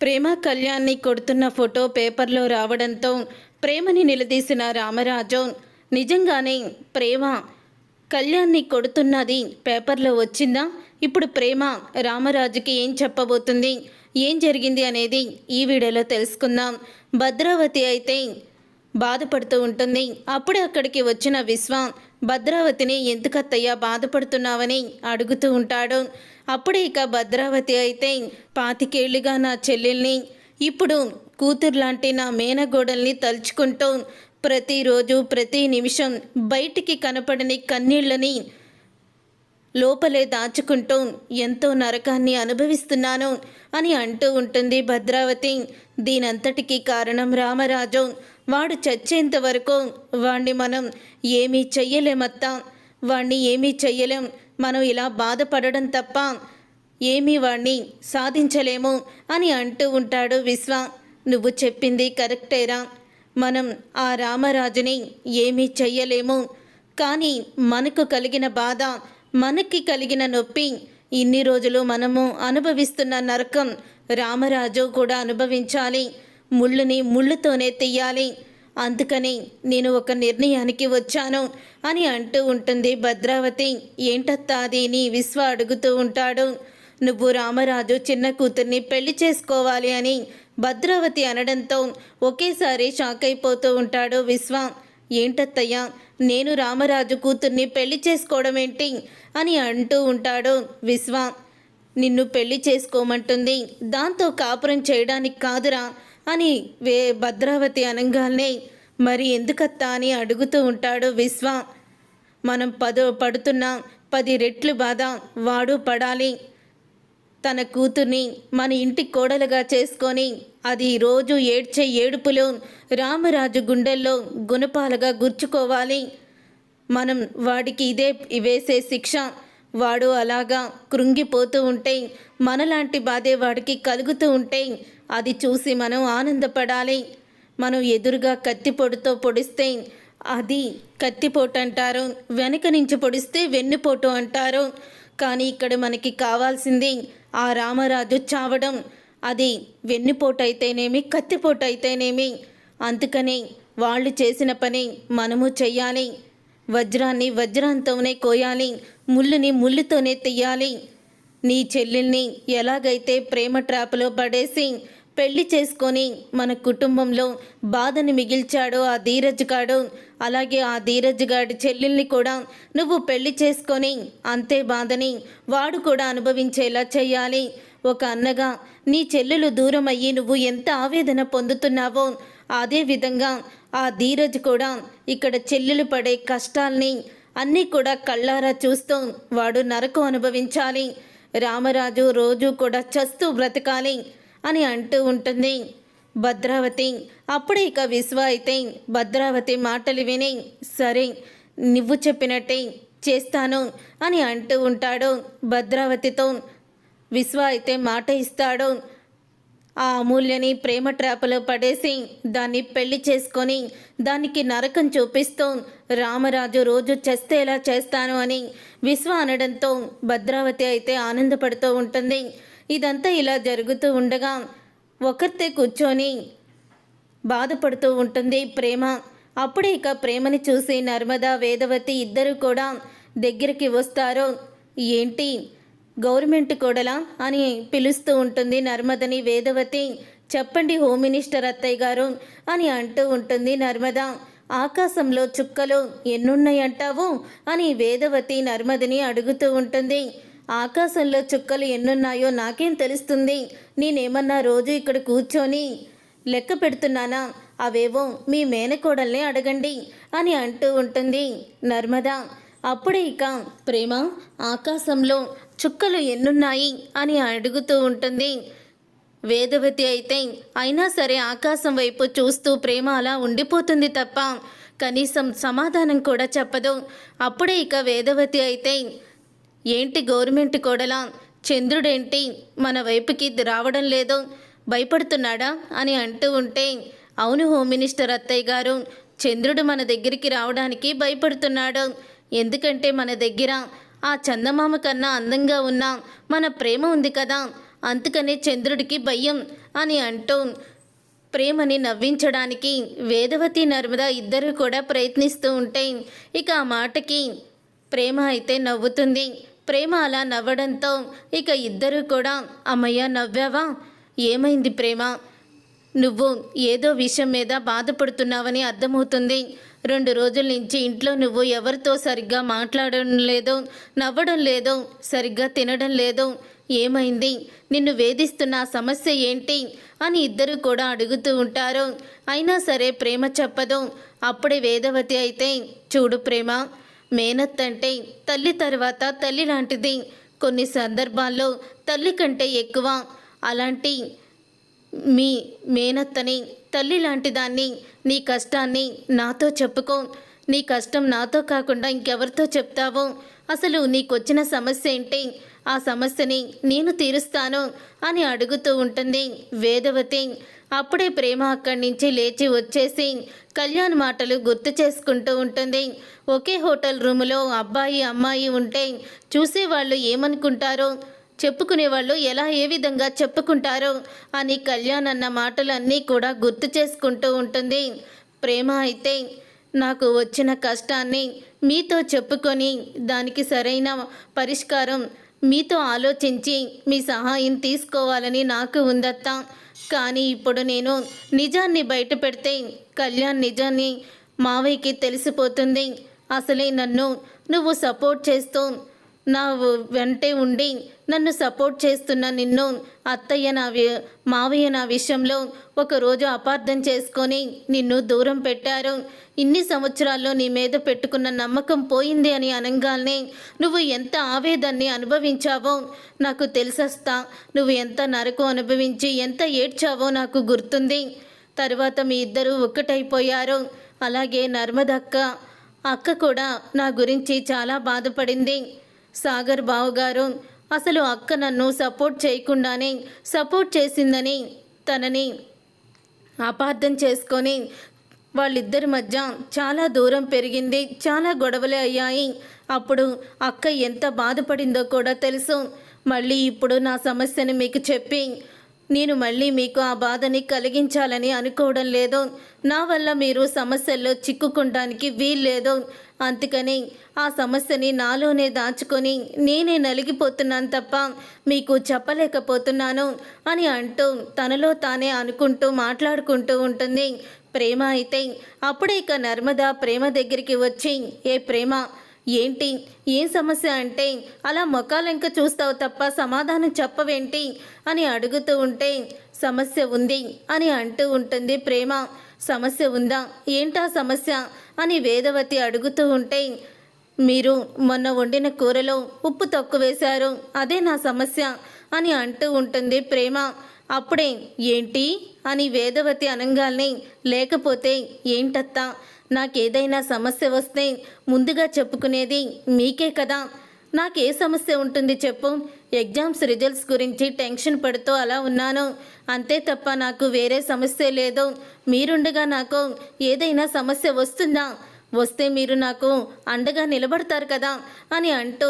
ప్రేమ కళ్యాణ్ని కొడుతున్న ఫోటో పేపర్లో రావడంతో ప్రేమని నిలదీసిన రామరాజు నిజంగానే ప్రేమ కళ్యాణ్ని కొడుతున్నది పేపర్లో వచ్చిందా? ఇప్పుడు ప్రేమ రామరాజుకి ఏం చెప్పబోతుంది? ఏం జరిగింది అనేది ఈ వీడియోలో తెలుసుకుందాం. భద్రావతి అయితే బాధపడుతూ ఉంటుంది. అప్పుడే అక్కడికి వచ్చిన విశ్వ భద్రావతిని ఎందుకత్తయ్యా బాధపడుతున్నావని అడుగుతూ ఉంటాడు. అప్పుడే ఇక భద్రావతి అయితే పాతికేళ్ళుగా నా చెల్లెల్ని ఇప్పుడు కూతురు లాంటి నా మేనగోడల్ని తలుచుకుంటూ ప్రతిరోజు ప్రతి నిమిషం బయటికి కనపడని కన్నీళ్ళని లోపలే దాచుకుంటూ ఎంతో నరకాన్ని అనుభవిస్తున్నాను అని అంటూ ఉంటుంది భద్రావతి. దీనంతటికీ కారణం రామరాజు. వాడు చచ్చేంత వరకు వాణ్ణి మనం ఏమీ చెయ్యలేమత్తా. వాణ్ణి ఏమీ చెయ్యలేం. మనం ఇలా బాధపడడం తప్ప ఏమీ వాణ్ణి సాధించలేము అని అంటూ ఉంటాడు విశ్వ. నువ్వు చెప్పింది కరెక్టేరా మనం ఆ రామరాజుని ఏమీ చెయ్యలేము. కానీ మనకు కలిగిన బాధ మనకి కలిగిన నొప్పి ఇన్ని రోజులు మనము అనుభవిస్తున్న నరకం రామరాజు కూడా అనుభవించాలి. ముళ్ళుని ముళ్ళుతోనే తీయాలి అందుకని నేను ఒక నిర్ణయానికి వచ్చాను అని అంటూ ఉంటుంది భద్రావతి. ఏంటత్తా అది? నీ విశ్వ అడుగుతూ ఉంటాడు. నువ్వు రామరాజు చిన్న కూతుర్ని పెళ్ళి చేసుకోవాలి అని భద్రావతి అనడంతో ఒకేసారి షాక్ అయిపోతూ ఉంటాడు విశ్వ. ఏంటత్తయ్యా నేను రామరాజు కూతుర్ని పెళ్ళి చేసుకోవడం ఏంటి? అని అంటూ ఉంటాడు విశ్వ. నిన్ను పెళ్ళి చేసుకోమంటుంది. దాంతో కాపురం చేయడానికి కాదురా. అని వే భద్రావతి అనగానే మరి ఎందుకత్తా అని అడుగుతూ ఉంటాడు విశ్వ. మనం పదో పడుతున్న పది రెట్లు బాధ వాడు పడాలి. తన కూతుర్ని మన ఇంటి కోడలుగా చేసుకొని అది రోజు ఏడ్చే ఏడుపులో రామరాజు గుండెల్లో గుణపాలుగా గుర్చుకోవాలి. మనం వాడికి ఇదే వేసే శిక్ష. వాడు అలాగా కృంగిపోతూ ఉంటే మనలాంటి బాధే వాడికి కలుగుతూ ఉంటే అది చూసి మనం ఆనందపడాలి. మనం ఎదురుగా కత్తిపొడితో పొడిస్తే అది కత్తిపోటు అంటారు. వెనక నుంచి పొడిస్తే వెన్నుపోటు అంటారు. కానీ ఇక్కడ మనకి కావాల్సింది ఆ రామరాజు చావడం. అది వెన్నుపోటు అయితేనేమి కత్తిపోటు అయితేనేమి. అందుకని వాళ్ళు చేసిన పని మనము చెయ్యాలి. వజ్రాన్ని వజ్రంతోనే కోయాలి. ముళ్ళుని ముళ్ళుతోనే తీయాలి నీ చెల్లెల్ని ఎలాగైతే ప్రేమ ట్రాప్లో పడేసి పెళ్ళి చేసుకొని మన కుటుంబంలో బాధని మిగిల్చాడు ఆ ధీరజ్ గాడు. అలాగే ఆ ధీరజ్ గాడి చెల్లెల్ని కూడా నువ్వు పెళ్ళి చేసుకొని అంతే బాధని వాడు కూడా అనుభవించేలా చేయాలి ఒక అన్నగా నీ చెల్లెలు దూరం అయ్యి నువ్వు ఎంత ఆవేదన పొందుతున్నావో అదే విధంగా ఆ ధీరజ్ కూడా ఇక్కడ చెల్లెలు పడే కష్టాల్ని అన్నీ కూడా కళ్ళారా చూస్తూ వాడు నరకం అనుభవించాలి. రామరాజు రోజు కూడా చస్తూ బ్రతకాలి. అని అంటూ ఉంటుంది. భద్రావతి అప్పుడే ఇక విశ్వ అయితే భద్రావతి మాటలు విని సరే నువ్వు చెప్పినట్టే చేస్తాను అని అంటూ ఉంటాడు భద్రావతితో. విశ్వ అయితే మాట ఇస్తాడు. ఆ అమూల్యని ప్రేమ ట్రాపలో పడేసి దాన్ని పెళ్ళి చేసుకొని దానికి నరకం చూపిస్తూ రామరాజు రోజు చేస్తేలా చేస్తాను అని విశ్వ అనడంతో భద్రావతి అయితే ఆనందపడుతూ ఉంటుంది. ఇదంతా ఇలా జరుగుతూ ఉండగా ఒకరితే కూర్చొని బాధపడుతూ ఉంటుంది ప్రేమ. అప్పుడే ఇక ప్రేమని చూసి నర్మదా వేదవతి ఇద్దరు కూడా దగ్గరికి వస్తారు. ఏంటి? గవర్నమెంట్ కొడలా అని పిలుస్తూ ఉంటుంది నర్మదని వేదవతి. చెప్పండి హోమ్ మినిస్టర్ అత్తయ్య గారు అని అంటూ ఉంటుంది నర్మద. ఆకాశంలో చుక్కలు ఎన్నున్నాయంటావు? అని వేదవతి నర్మదని అడుగుతూ ఉంటుంది. ఆకాశంలో చుక్కలు ఎన్నున్నాయో నాకేం తెలుస్తుంది? నేనేమన్నా రోజు ఇక్కడ కూర్చొని లెక్క పెడుతున్నానా? అవేవో మీ మేనకోడల్ని అడగండి అని అంటూ ఉంటుంది నర్మద. అప్పుడే ఇక ప్రేమ ఆకాశంలో చుక్కలు ఎన్నున్నాయి అని అడుగుతూ ఉంటుంది. వేదవతి అయితే అయినా సరే ఆకాశం వైపు చూస్తూ ప్రేమ అలా ఉండిపోతుంది తప్ప కనీసం సమాధానం కూడా చెప్పదు. అప్పుడే ఇక వేదవతి అయితే ఏంటి గవర్నమెంట్ కోడలా? చంద్రుడేంటి? మన వైపుకి రావడం లేదు. భయపడుతున్నాడా? అని అంటూ ఉంటే అవును హోమ్ మినిస్టర్ అత్తయ్య గారు చంద్రుడు మన దగ్గరికి రావడానికి భయపడుతున్నాడు. ఎందుకంటే మన దగ్గర ఆ చందమామ కన్నా అందంగా ఉన్న మన ప్రేమ ఉంది కదా. అందుకనే చంద్రుడికి భయం అని అంటూ ప్రేమని నవ్వించడానికి వేదవతి నర్మద ఇద్దరు కూడా ప్రయత్నిస్తూ ఉంటే ఇక ఆ మాటకి ప్రేమ అయితే నవ్వుతుంది. ప్రేమ అలా నవ్వడంతో ఇక ఇద్దరు కూడా అమ్మయ్య నవ్వావా? ఏమైంది ప్రేమ? నువ్వు ఏదో విషయం మీద బాధపడుతున్నావని అర్థమవుతుంది. రెండు రోజుల నుంచి ఇంట్లో నువ్వు ఎవరితో సరిగ్గా మాట్లాడడం లేదు నవ్వడం లేదు సరిగ్గా తినడం లేదు. ఏమైంది? నిన్ను వేధిస్తున్న సమస్య ఏంటి? అని ఇద్దరు కూడా అడుగుతూ ఉంటారు. అయినా సరే ప్రేమ చెప్పదు. అప్పుడే వేదవతి అయితే చూడు ప్రేమ మేనత్ అంటే తల్లి తర్వాత తల్లి లాంటిది. కొన్ని సందర్భాల్లో తల్లి కంటే ఎక్కువ. అలాంటి మీ మేనత్తని తల్లి లాంటి దాన్ని నీ కష్టాన్ని నాతో చెప్పుకో. నీ కష్టం నాతో కాకుండా ఇంకెవరితో చెప్తావో? అసలు నీకొచ్చిన సమస్య ఏంటి? ఆ సమస్యని నేను తీరుస్తాను అని అడుగుతూ ఉంటుంది వేదవతి. అప్పుడే ప్రేమ అక్కడి నుంచి లేచి వచ్చేసి కళ్యాణ్ మాటలు గుర్తు చేసుకుంటూ ఉంటుంది. ఒకే హోటల్ రూములో అబ్బాయి అమ్మాయి ఉంటే చూసేవాళ్ళు ఏమనుకుంటారో? చెప్పుకునే వాళ్ళు ఎలా ఏ విధంగా చెప్పుకుంటారో? అని కళ్యాణ్ అన్న మాటలన్నీ కూడా గుర్తు చేసుకుంటూ ఉంటుంది. ప్రేమ అయితే నాకు వచ్చిన కష్టాన్ని మీతో చెప్పుకొని దానికి సరైన పరిష్కారం మీతో ఆలోచించి మీ సహాయం తీసుకోవాలని నాకు ఉందత్తా. కానీ ఇప్పుడు నేను నిజాన్ని బయట పెడితే కళ్యాణ్ నిజాన్ని మావయ్యకి తెలిసిపోతుంది. అసలే నన్ను నువ్వు సపోర్ట్ చేస్తూ నా వెంటే ఉండి నన్ను సపోర్ట్ చేస్తున్న నిన్ను అత్తయ్య నా మావయ్య నా విషయంలో ఒకరోజు అపార్థం చేసుకొని నిన్ను దూరం పెట్టారు. ఇన్ని సంవత్సరాల్లో నీ మీద పెట్టుకున్న నమ్మకం పోయింది అని అనగానే నువ్వు ఎంత ఆవేదాన్ని అనుభవించావో నాకు తెలిసొస్తా. నువ్వు ఎంత నరకు అనుభవించి ఎంత ఏడ్చావో నాకు గుర్తుంది. తర్వాత మీ ఇద్దరూ ఒక్కటైపోయారు. అలాగే నర్మదక్క అక్క కూడా నా గురించి చాలా బాధపడింది. సాగర్ బావగారు అసలు అక్క నన్ను సపోర్ట్ చేయకుండానే సపోర్ట్ చేసిందని తనని అపార్థం చేసుకొని వాళ్ళిద్దరి మధ్య చాలా దూరం పెరిగింది చాలా గొడవలే అయ్యాయి. అప్పుడు అక్క ఎంత బాధపడిందో కూడా తెలుసు. మళ్ళీ ఇప్పుడు నా సమస్యని మీకు చెప్పి నేను మళ్ళీ మీకు ఆ బాధని కలిగించాలని అనుకోవడం లేదు నా వల్ల మీరు సమస్యల్లో చిక్కుకోవడానికి వీల్లేదో అందుకని ఆ సమస్యని నాలోనే దాచుకొని నేనే నలిగిపోతున్నాను తప్ప మీకు చెప్పలేకపోతున్నాను అని అంటూ తనలో తానే అనుకుంటూ మాట్లాడుకుంటూ ఉంటుంది. ప్రేమ అయితే అప్పుడే ఇక నర్మదా ప్రేమ దగ్గరికి వచ్చి ఏ ప్రేమ ఏంటి? ఏం సమస్య అంటే అలా మొకాలెంక చూస్తావు తప్ప సమాధానం చెప్పవేంటి? అని అడుగుతూ ఉంటే సమస్య ఉంది అని అంటూ ఉంటుంది ప్రేమ. సమస్య ఉందా? ఏంటా సమస్య? అని వేదవతి అడుగుతూ ఉంటే మీరు మొన్న వండిన కూరలో ఉప్పు తక్కువ వేశారు అదే నా సమస్య అని అంటూ ఉంటుంది ప్రేమ. అప్పుడే ఏంటి? అని వేదవతి అనంగాల్ని లేకపోతే ఏంటత్తా? నాకేదైనా సమస్య వస్తే ముందుగా చెప్పుకునేది మీకే కదా. నాకే సమస్య ఉంటుంది చెప్పు. ఎగ్జామ్స్ రిజల్ట్స్ గురించి టెన్షన్ పడుతూ అలా ఉన్నాను. అంతే తప్ప నాకు వేరే సమస్య లేదు. మీరుండగా నాకు ఏదైనా సమస్య వస్తుందా? వస్తే మీరు నాకు అండగా నిలబడతారు కదా అని అంటూ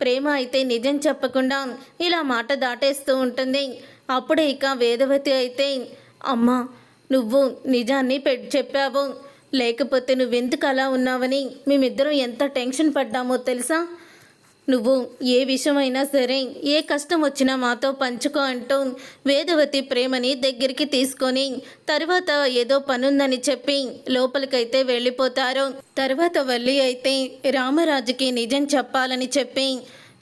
ప్రేమ అయితే నిజం చెప్పకుండా ఇలా మాట దాటేస్తూ ఉంటుంది. అప్పుడే ఇక వేదవతి అయితే అమ్మా నువ్వు నిజాన్ని పె చెప్పావు. లేకపోతే నువ్వెందుకు అలా ఉన్నావని మేమిద్దరం ఎంత టెన్షన్ పడ్డామో తెలుసా? నువ్వు ఏ విషయమైనా సరే ఏ కష్టం వచ్చినా మాతో పంచుకో అంటూ వేదవతి ప్రేమని దగ్గరికి తీసుకొని తర్వాత ఏదో పనుందని చెప్పి లోపలికైతే వెళ్ళిపోతారు. తర్వాత వల్లి అయితే రామరాజుకి నిజం చెప్పాలని చెప్పి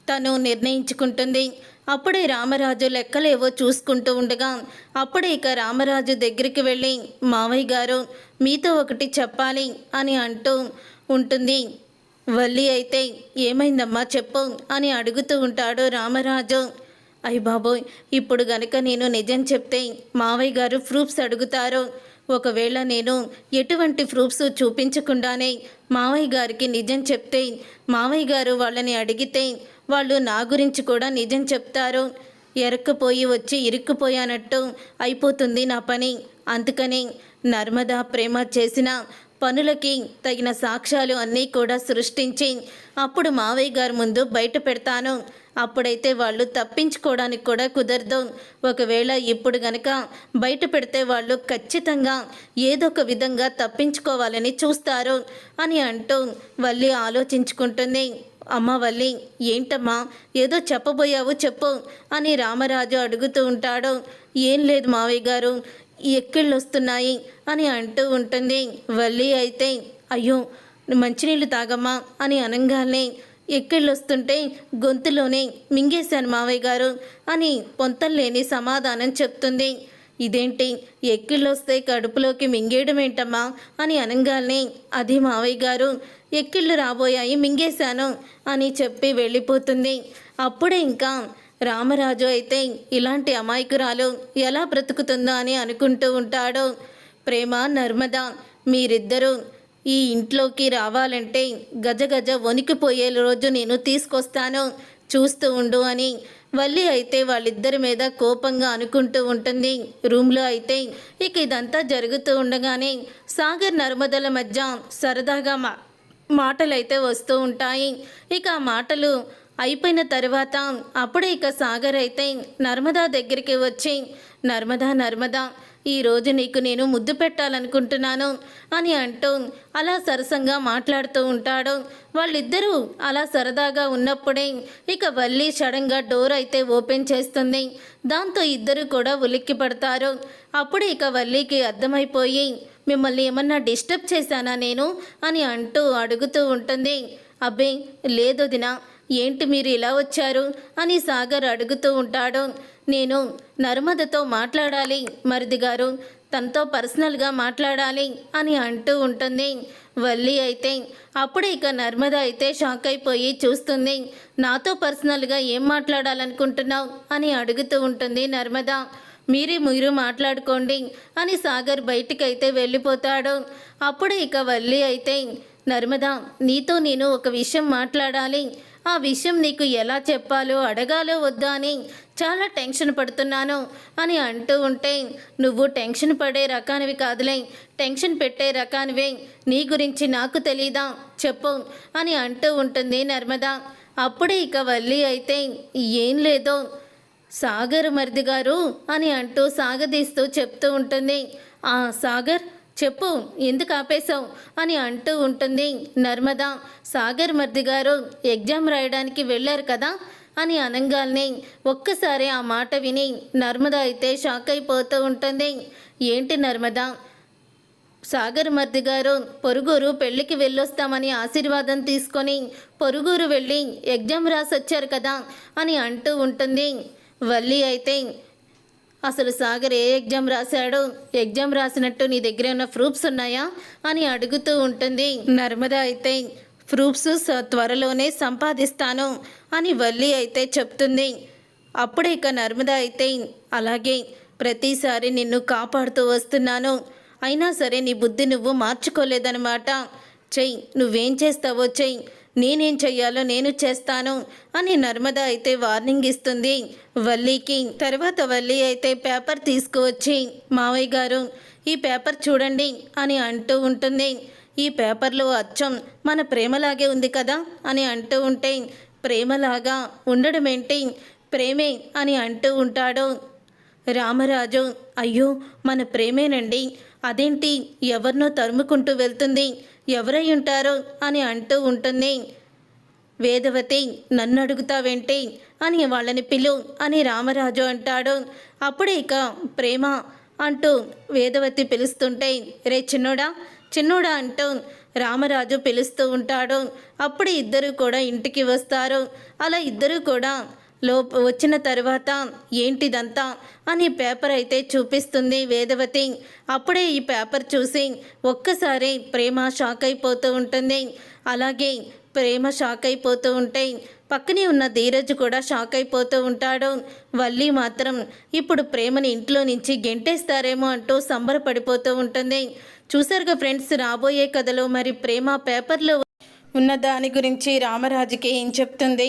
తను నిర్ణయించుకుంటుంది. అప్పుడే రామరాజు లెక్కలేవో చూసుకుంటూ ఉండగా అప్పుడే ఇక రామరాజు దగ్గరికి వెళ్ళి మావయ్య గారు మీతో ఒకటి చెప్పాలి అని అంటూ ఉంటుంది. వల్లి అయితే ఏమైందమ్మా చెప్పు అని అడుగుతూ ఉంటాడు రామరాజు. అయ్య బాబోయ్ ఇప్పుడు గనక నేను నిజం చెప్తే మావయ్య గారు ప్రూఫ్స్ అడుగుతారు. ఒకవేళ నేను ఎటువంటి ప్రూఫ్స్ చూపించకుండానే మావయ్య గారికి నిజం చెప్తే మావయ్య గారు వాళ్ళని అడిగితే వాళ్ళు నా గురించి కూడా నిజం చెప్తారు. ఎరక్కపోయి వచ్చి ఇరుక్కుపోయానట్టు అయిపోతుంది నా పని. అందుకని నర్మదా ప్రేమ చేసిన పనులకి తగిన సాక్ష్యాలు అన్నీ కూడా సృష్టించి అప్పుడు మావయ్య గారి ముందు బయట పెడతాను. అప్పుడైతే వాళ్ళు తప్పించుకోవడానికి కూడా కుదరదు. ఒకవేళ ఇప్పుడు గనక బయట పెడితే వాళ్ళు ఖచ్చితంగా ఏదో ఒక విధంగా తప్పించుకోవాలని చూస్తారు అని అంటూ వల్లి ఆలోచించుకుంటుంది. అమ్మ వల్లి. ఏంటమ్మా? ఏదో చెప్పబోయావు చెప్పు అని రామరాజు అడుగుతూ ఉంటాడు. ఏం లేదు మావయ్య గారు ఎక్కిళ్ళు వస్తున్నాయి అని అంటూ ఉంటుంది. వల్లి అయితే అయ్యో మంచినీళ్ళు తాగమ్మా అని అనగానే ఎక్కిళ్ళొస్తుంటే గొంతులోనే మింగేశాను మావయ్య గారు అని పొంతలేని సమాధానం చెప్తుంది. ఇదేంటి? ఎక్కిళ్ళొస్తే కడుపులోకి మింగేయడం ఏంటమ్మా అని అనగానే అది మావయ్య గారు ఎక్కిళ్ళు రాబోయాయి మింగేశాను అని చెప్పి వెళ్ళిపోతుంది. అప్పుడే ఇంకా రామరాజు అయితే ఇలాంటి అమాయకురాలు ఎలా బ్రతుకుతుందో అని అనుకుంటూ ఉంటాడు. ప్రేమ నర్మద మీరిద్దరూ ఈ ఇంట్లోకి రావాలంటే గజ గజ వణికిపోయే రోజు నేను తీసుకొస్తాను చూస్తూ ఉండు అని వల్లి అయితే వాళ్ళిద్దరి మీద కోపంగా అనుకుంటూ ఉంటుంది. రూమ్లో అయితే ఇక ఇదంతా జరుగుతూ ఉండగానే సాగర్ నర్మదల మధ్య సరదాగా మా మాటలైతే వస్తూ ఉంటాయి. ఇక ఆ మాటలు అయిపోయిన తర్వాత అప్పుడే ఇక సాగర్ అయితే నర్మదా దగ్గరికి వచ్చి నర్మదా నర్మదా ఈరోజు నీకు నేను ముద్దు పెట్టాలనుకుంటున్నాను అని అంటూ అలా సరసంగా మాట్లాడుతూ ఉంటాడు. వాళ్ళిద్దరూ అలా సరదాగా ఉన్నప్పుడే ఇక వల్లి సడన్గా డోర్ అయితే ఓపెన్ చేస్తుంది. దాంతో ఇద్దరు కూడా ఉలిక్కి పడతారు అప్పుడు ఇక వల్లికి అర్థమైపోయి మిమ్మల్ని ఏమన్నా డిస్టర్బ్ చేశానా నేను? అని అంటూ అడుగుతూ ఉంటుంది. అబ్బే లేదు దినా ఏంటి మీరు ఇలా వచ్చారు? అని సాగర్ అడుగుతూ ఉంటాడు. నేను నర్మదతో మాట్లాడాలి మరిది గారు. తనతో పర్సనల్గా మాట్లాడాలి అని అంటూ ఉంటుంది. వల్లి అయితే అప్పుడే ఇక నర్మద అయితే షాక్ అయిపోయి చూస్తుంది. నాతో పర్సనల్గా ఏం మాట్లాడాలనుకుంటున్నావు? అని అడుగుతూ ఉంటుంది నర్మద. మీరే మీరు మాట్లాడుకోండి అని సాగర్ బయటికైతే వెళ్ళిపోతాడు. అప్పుడు ఇక వల్లి అయితే నర్మదా నీతో నేను ఒక విషయం మాట్లాడాలి. ఆ విషయం నీకు ఎలా చెప్పాలో అడగాలో వద్దా అని చాలా టెన్షన్ పడుతున్నాను అని అంటూ ఉంటే నువ్వు టెన్షన్ పడే రకానివి కాదులే టెన్షన్ పెట్టే రకానివే నీ గురించి నాకు తెలీదా చెప్పు అని అంటూ ఉంటుంది నర్మదా. అప్పుడే ఇక వల్లి అయితే ఏం లేదో సాగర్ మరిది గారు అని అంటూ సాగదీస్తూ చెప్తూ ఉంటుంది. ఆ సాగర్ చెప్పు ఎందుకు ఆపేశావు? అని అంటూ ఉంటుంది. నర్మదా సాగర్ మర్ది గారు ఎగ్జామ్ రాయడానికి వెళ్ళారు కదా? అని అనంగాల్ని ఒక్కసారి ఆ మాట విని నర్మద అయితే షాక్ అయిపోతూ ఉంటుంది. ఏంటి నర్మదా సాగర్ మర్ది గారు పొరుగురు పెళ్ళికి వెళ్ళొస్తామని ఆశీర్వాదం తీసుకొని పొరుగురు వెళ్ళి ఎగ్జామ్ రాసొచ్చారు కదా? అని అంటూ ఉంటుంది. వల్లి అయితే అసలు సాగర్ ఏ ఎగ్జామ్ రాశాడు? ఎగ్జామ్ రాసినట్టు నీ దగ్గర ఉన్న ప్రూఫ్స్ ఉన్నాయా? అని అడుగుతూ ఉంటుంది. నర్మద అయితే ప్రూఫ్స్ స- త్వరలోనే సంపాదిస్తాను అని వల్లి అయితే చెప్తుంది. అప్పుడే ఇక నర్మద అయితే అలాగే ప్రతిసారి నిన్ను కాపాడుతూ వస్తున్నాను. అయినా సరే నీ బుద్ధి నువ్వు మార్చుకోలేదన్నమాట. చెయ్యి నువ్వేం చేస్తావో చెయ్యి నేనేం చెయ్యాలో నేను చేస్తాను అని నర్మద అయితే వార్నింగ్ ఇస్తుంది. వల్లీకి. తర్వాత వల్లి అయితే పేపర్ తీసుకువచ్చి మావయ్య గారు ఈ పేపర్ చూడండి అని అంటూ ఉంటుంది. ఈ పేపర్లో అచ్చం మన ప్రేమలాగే ఉంది కదా అని అంటూ ఉంటే ప్రేమలాగా ఉండడం ఏంటి ప్రేమే అని అంటూ ఉంటాడు. రామరాజు అయ్యో మన ప్రేమేనండి. అదేంటి? ఎవరినో తరుముకుంటూ వెళ్తుంది. ఎవరై ఉంటారో అని అంటూ ఉంటుంది. వేదవతి నన్ను అడుగుతావేంటి? అని వాళ్ళని పిలు అని రామరాజు అంటాడు. అప్పుడే ఇక ప్రేమ అంటూ వేదవతి పిలుస్తుంటే రే చిన్నోడా చిన్నోడా అంటూ రామరాజు పిలుస్తూ ఉంటాడు. అప్పుడు ఇద్దరు కూడా ఇంటికి వస్తారు. అలా ఇద్దరు కూడా లో వచ్చిన తర్వాత ఏంటిదంతా అని పేపర్ అయితే చూపిస్తుంది వేదవతి. అప్పుడే ఈ పేపర్ చూసి ఒక్కసారి ప్రేమ షాక్ అయిపోతూ ఉంటుంది. అలాగే ప్రేమ షాక్ అయిపోతూ ఉంటే పక్కనే ఉన్న ధీరజ్ కూడా షాక్ అయిపోతూ ఉంటాడు. వల్లి మాత్రం ఇప్పుడు ప్రేమని ఇంట్లో నుంచి గెంటేస్తారేమో అంటూ సంబరపడిపోతూ ఉంటుంది. చూసారుగా ఫ్రెండ్స్ రాబోయే కథలో మరి ప్రేమ పేపర్లో ఉన్న దాని గురించి రామరాజుకి ఏం చెప్తుంది?